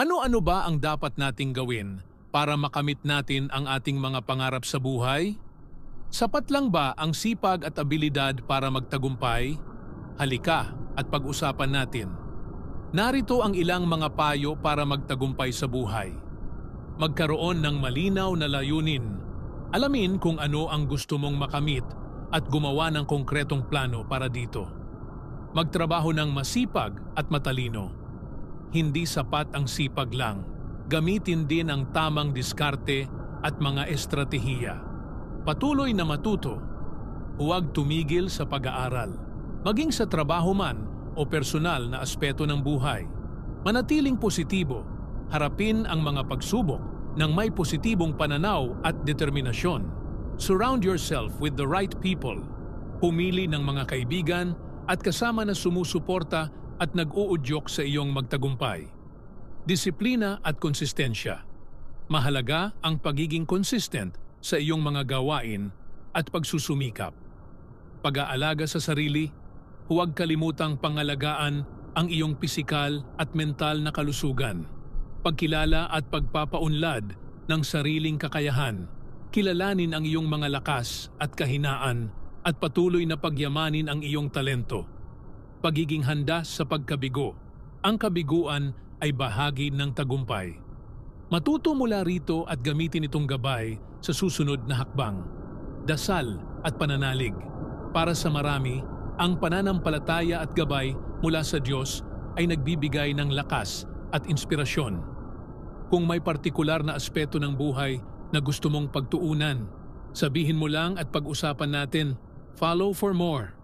Ano-ano ba ang dapat nating gawin para makamit natin ang ating mga pangarap sa buhay? Sapat lang ba ang sipag at abilidad para magtagumpay? Halika at pag-usapan natin. Narito ang ilang mga payo para magtagumpay sa buhay. Magkaroon ng malinaw na layunin. Alamin kung ano ang gusto mong makamit at gumawa ng konkretong plano para dito. Magtrabaho ng masipag at matalino. Hindi sapat ang sipag lang. Gamitin din ang tamang diskarte at mga estratehiya. Patuloy na matuto. Huwag tumigil sa pag-aaral. Maging sa trabaho man o personal na aspeto ng buhay. Manatiling positibo. Harapin ang mga pagsubok ng may positibong pananaw at determinasyon. Surround yourself with the right people. Pumili ng mga kaibigan at kasama na sumusuporta at nag-uudyok sa iyong magtagumpay. Disiplina at konsistensya. Mahalaga ang pagiging consistent sa iyong mga gawain at pagsusumikap. Pag-aalaga sa sarili, huwag kalimutang pangalagaan ang iyong pisikal at mental na kalusugan. Pagkilala at pagpapaunlad ng sariling kakayahan. Kilalanin ang iyong mga lakas at kahinaan at patuloy na pagyamanin ang iyong talento. Pagiging handa sa pagkabigo. Ang kabiguan ay bahagi ng tagumpay. Matuto mula rito at gamitin itong gabay sa susunod na hakbang. Dasal at pananalig. Para sa marami, ang pananampalataya at gabay mula sa Diyos ay nagbibigay ng lakas at inspirasyon. Kung may partikular na aspeto ng buhay na gusto mong pagtuunan, sabihin mo lang at pag-usapan natin, follow for more.